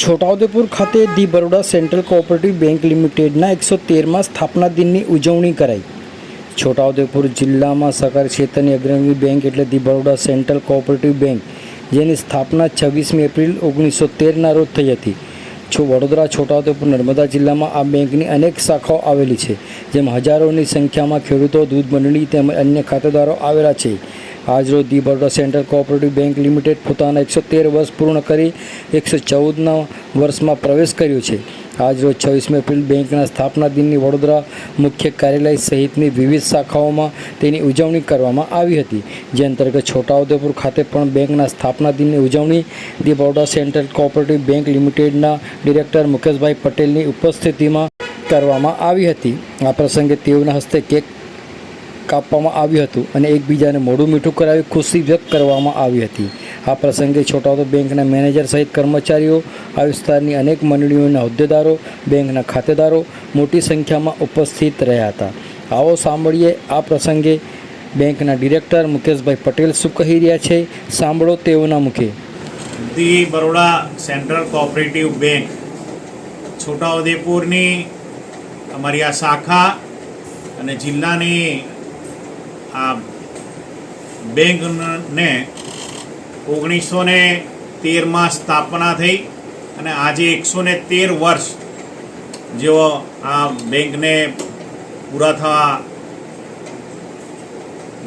છોટાઉદેપુર ખાતે the Baroda central cooperative bank લિમિટેડના એકસો તેરમાં સ્થાપના દિનની ઉજવણી કરાઈ. છોટાઉદેપુર જિલ્લામાં સહકારી ક્ષેત્રની અગ્રણી બેંક એટલે the Baroda central cooperative bank, જેની સ્થાપના છવ્વીસમી એપ્રિલ ઓગણીસો તેરના રોજ થઈ હતી. છો, વડોદરા, છોટાઉદેપુર, નર્મદા જિલ્લામાં આ બેંકની અનેક શાખાઓ આવેલી છે, જેમાં હજારોની સંખ્યામાં ખેડૂતો દૂધ મંડળી તેમજ અન્ય ખાતેદારો આવેલા છે. આજરોજ the Baroda central cooperative bank limited પોતાના એકસો તેર વર્ષ પૂર્ણ કરી એકસો ચૌદના વર્ષમાં પ્રવેશ કર્યો છે. આજરોજ છવ્વીસમી એપ્રિલ બેંકના સ્થાપના દિનની વડોદરા મુખ્ય કાર્યાલય સહિતની વિવિધ શાખાઓમાં તેની ઉજવણી કરવામાં આવી હતી. જે અંતર્ગત છોટાઉદેપુર ખાતે પણ બેંકના સ્થાપના દિનની ઉજવણી the Baroda central cooperative bank લિમિટેડના ડિરેક્ટર મુકેશભાઈ પટેલની ઉપસ્થિતિમાં કરવામાં આવી હતી. આ પ્રસંગે તેઓના હસ્તે કેક કાપવામાં આવ્યું હતું અને એકબીજાને મોઢું મીઠું કરાવી ખુશી વ્યક્ત કરવામાં આવી હતી. આ પ્રસંગે છોટાઉદેપુર બેંકના મેનેજર સહિત કર્મચારીઓ, આ વિસ્તારની અનેક મંડળીઓના હોદ્દેદારો, બેંકના ખાતેદારો મોટી સંખ્યામાં ઉપસ્થિત રહ્યા હતા. આવો સાંભળીએ આ પ્રસંગે બેંકના ડિરેક્ટર મુકેશભાઈ પટેલ શું કહી રહ્યા છે? સાંભળો તેઓના મુખે. The Baroda central cooperative bank. છોટાઉદેપુરની અમારી આ શાખા અને જિલ્લાની આ બેંકને ઓગણીસો ને તેરમાં સ્થાપના થઈ અને આજે એકસો ને તેર વર્ષ જેવો આ બેંકને પૂરા થવા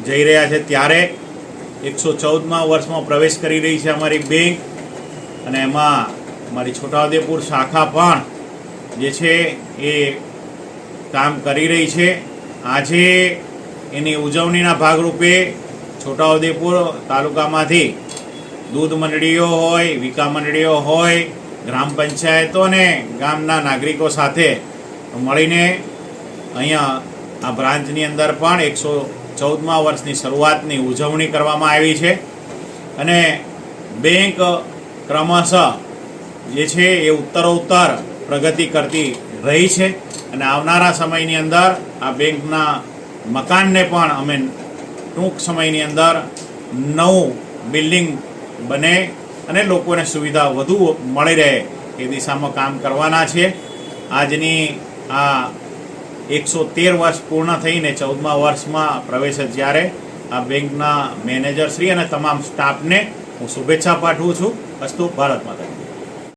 જઈ રહ્યા છે ત્યારે એકસો ચૌદમાં વર્ષમાં પ્રવેશ કરી રહી છે અમારી બેંક અને એમાં અમારી છોટાઉદેપુર શાખા પણ જે છે એ કામ કરી રહી છે. આજે એની ઉજવણીના ભાગરૂપે છોટાઉદેપુર તાલુકામાંથી દૂધ મંડળીઓ હોય, વિકા મંડળીઓ હોય, ગ્રામ પંચાયતો અને ગામના નાગરિકો સાથે મળીને અહીંયા આ બ્રાન્ચની અંદર પણ એકસો ચૌદમા વર્ષની શરૂઆતની ઉજવણી કરવામાં આવી છે. અને બેંક ક્રમશઃ જે છે એ ઉત્તરોત્તર પ્રગતિ કરતી રહી છે. અને આવનારા સમયની અંદર આ બેંકના મકાનને પણ અમે ટૂંક સમયની અંદર નવું બિલ્ડિંગ બને અને લોકોને સુવિધા વધુ મળી રહે એ દિશામાં કામ કરવાના છે. આજની આ એકસો તેર વર્ષ પૂર્ણ થઈને ચૌદમા વર્ષમાં પ્રવેશે જ્યારે આ બેંકના મેનેજરશ્રી અને તમામ સ્ટાફને હું શુભેચ્છા પાઠવું છું. અસ્તુ ભારત માતા